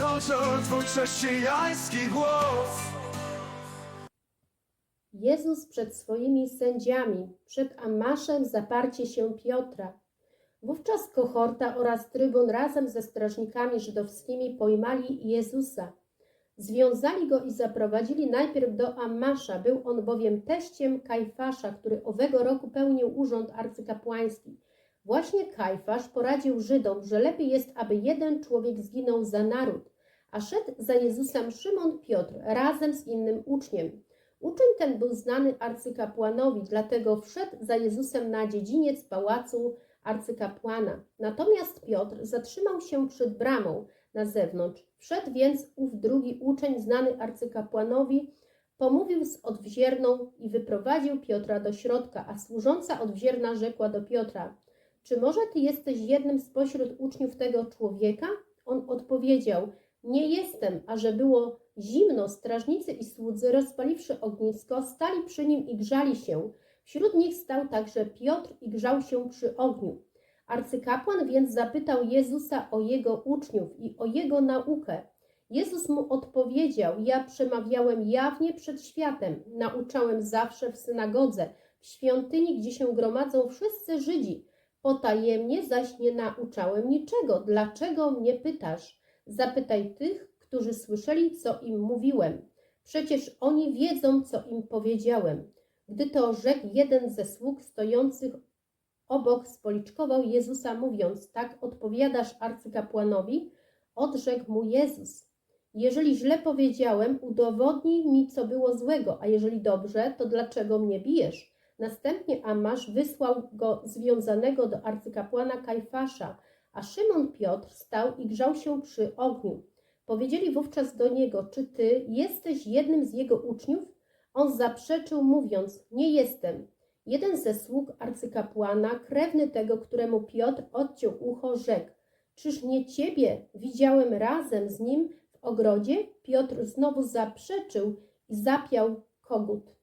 kończą twój chrześcijański głos Jezus przed swoimi sędziami, przed Amaszem zaparcie się Piotra. Wówczas kohorta oraz trybun razem ze strażnikami żydowskimi pojmali Jezusa. Związali go i zaprowadzili najpierw do Amasza. Był on bowiem teściem Kajfasza, który owego roku pełnił urząd arcykapłański. Właśnie Kajfasz poradził Żydom, że lepiej jest, aby jeden człowiek zginął za naród. A szedł za Jezusem Szymon Piotr razem z innym uczniem. Uczeń ten był znany arcykapłanowi, dlatego wszedł za Jezusem na dziedziniec pałacu arcykapłana. Natomiast Piotr zatrzymał się przed bramą na zewnątrz. Wszedł więc ów drugi uczeń, znany arcykapłanowi, pomówił z odwzierną i wyprowadził Piotra do środka, a służąca odwzierna rzekła do Piotra: Czy może ty jesteś jednym spośród uczniów tego człowieka? On odpowiedział: Nie jestem, a że było zimno, strażnicy i słudzy, rozpaliwszy ognisko, stali przy nim i grzali się. Wśród nich stał także Piotr i grzał się przy ogniu. Arcykapłan więc zapytał Jezusa o jego uczniów i o jego naukę. Jezus mu odpowiedział: Ja przemawiałem jawnie przed światem, nauczałem zawsze w synagodze, w świątyni, gdzie się gromadzą wszyscy Żydzi. Potajemnie zaś nie nauczałem niczego. Dlaczego mnie pytasz? Zapytaj tych, którzy słyszeli, co im mówiłem. Przecież oni wiedzą, co im powiedziałem. Gdy to rzekł jeden ze sług stojących obok, spoliczkował Jezusa, mówiąc: Tak odpowiadasz arcykapłanowi? Odrzekł mu Jezus: Jeżeli źle powiedziałem, udowodnij mi, co było złego, a jeżeli dobrze, to dlaczego mnie bijesz? Następnie Amasz wysłał go związanego do arcykapłana Kajfasza, a Szymon Piotr stał i grzał się przy ogniu. Powiedzieli wówczas do niego: Czy ty jesteś jednym z jego uczniów? On zaprzeczył, mówiąc: Nie jestem. Jeden ze sług arcykapłana, krewny tego, któremu Piotr odciął ucho, rzekł: Czyż nie ciebie widziałem razem z nim w ogrodzie? Piotr znowu zaprzeczył i zapiał kogut.